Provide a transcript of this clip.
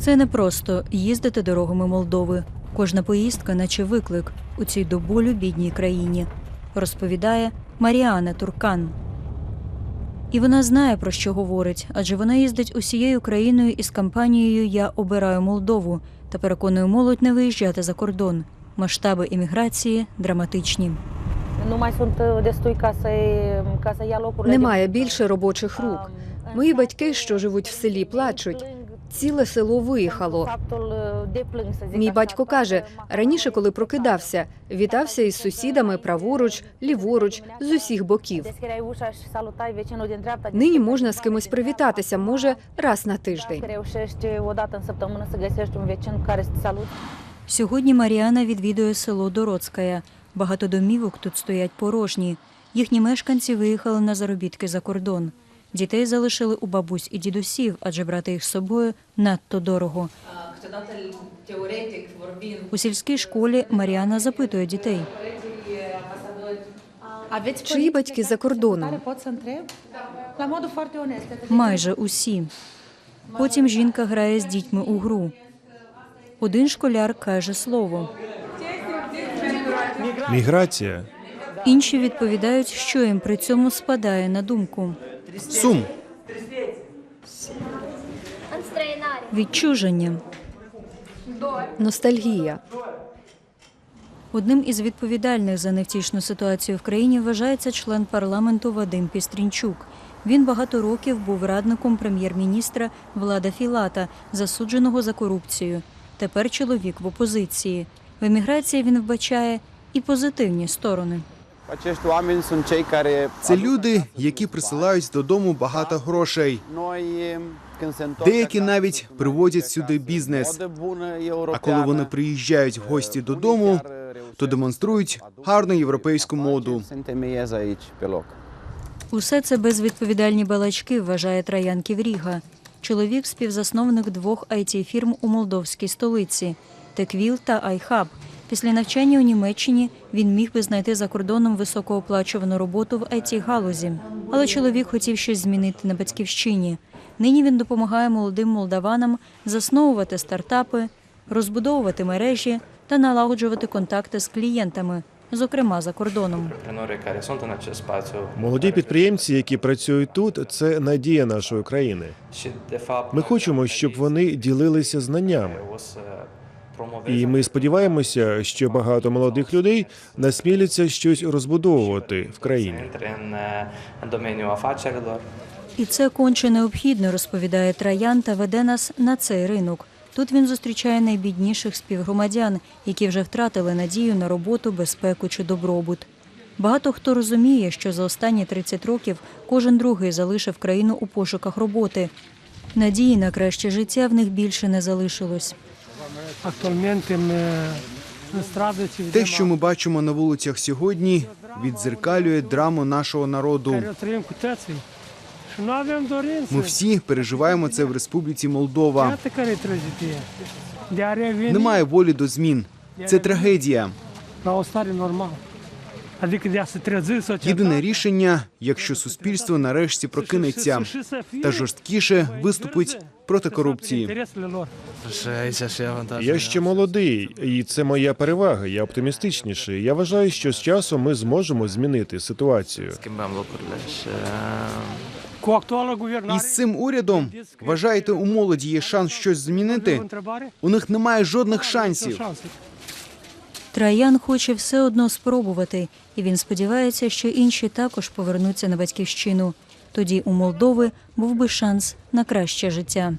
Це не просто їздити дорогами Молдови. Кожна поїздка, наче виклик у цій до болю бідній країні, розповідає Маріана Туркан. І вона знає, про що говорить, адже вона їздить усією країною із кампанією Я обираю Молдову та переконує молодь не виїжджати за кордон. Масштаби імміграції драматичні. Ia locurile Немає більше робочих рук. Мої батьки, що живуть в селі, плачуть. Ціле село виїхало. Мій батько каже, раніше, коли прокидався, вітався із сусідами праворуч, ліворуч, з усіх боків. Нині можна з кимось привітатися, може, раз на тиждень. Сьогодні Маріана відвідує село Дороцкая. Багато домівок тут стоять порожні. Їхні мешканці виїхали на заробітки за кордон. Дітей залишили у бабусь і дідусів, адже брати їх з собою надто дорого. У сільській школі Маріана запитує дітей. Чиї батьки за кордоном? Майже усі. Потім жінка грає з дітьми у гру. Один школяр каже слово. Міграція. Інші відповідають, що їм при цьому спадає на думку. Сум. Відчуження. Ностальгія. Одним із відповідальних за невтішну ситуацію в країні вважається член парламенту Вадим Пістрінчук. Він багато років був радником прем'єр-міністра Влада Філата, засудженого за корупцію. Тепер чоловік в опозиції. В еміграції він вбачає і позитивні сторони. Acești oameni sunt cei care Це люди, які присилають додому багато грошей. Деякі навіть приводять сюди бізнес. А коли вони приїжджають в гості додому, то демонструють гарну європейську моду. Усе це безвідповідальні балачки, вважає Траян Ківріга. Чоловік співзасновник двох it фірм у молдовській столиці Теквіл та Айхаб. Після навчання у Німеччині він міг би знайти за кордоном високооплачувану роботу в it галузі. Але чоловік хотів щось змінити на батьківщині. Нині він допомагає молодим молдаванам засновувати стартапи, розбудовувати мережі та налагоджувати контакти з клієнтами, зокрема за кордоном. Молоді підприємці, які працюють тут, це надія нашої країни. Ми хочемо, щоб вони ділилися знаннями. І ми сподіваємося, що багато молодих людей насміляться щось розбудовувати в країні. afacerilor. І це конче необхідно, розповідає Траян та веде нас на цей ринок. Тут він зустрічає найбідніших співгромадян, які вже втратили надію на роботу, безпеку чи добробут. Багато хто розуміє, що за останні 30 років кожен другий залишив країну у пошуках роботи. Надії на краще життя в них більше не залишилось. Те, що ми bачимо на вулицях сьогодні, віддзеркалює драму нашого народу. Ми всі переживаємо це в Республіці Молдова. Немає волі до змін. Це трагедія. Єдине рішення, якщо суспільство нарешті прокинеться та жорсткіше виступить проти корупції. Я ще молодий, і це моя перевага. Я оптимістичніший. Я вважаю, що з часом ми зможемо змінити ситуацію. Schimbăm lucrurile și Cu actuala guvernare. І з цим урядом вважаєте, у молоді є шанс щось змінити? У них немає жодних шансів. Траян хоче все одно спробувати, і він сподівається, що інші також повернуться на батьківщину. Тоді у Молдови був би шанс на краще життя.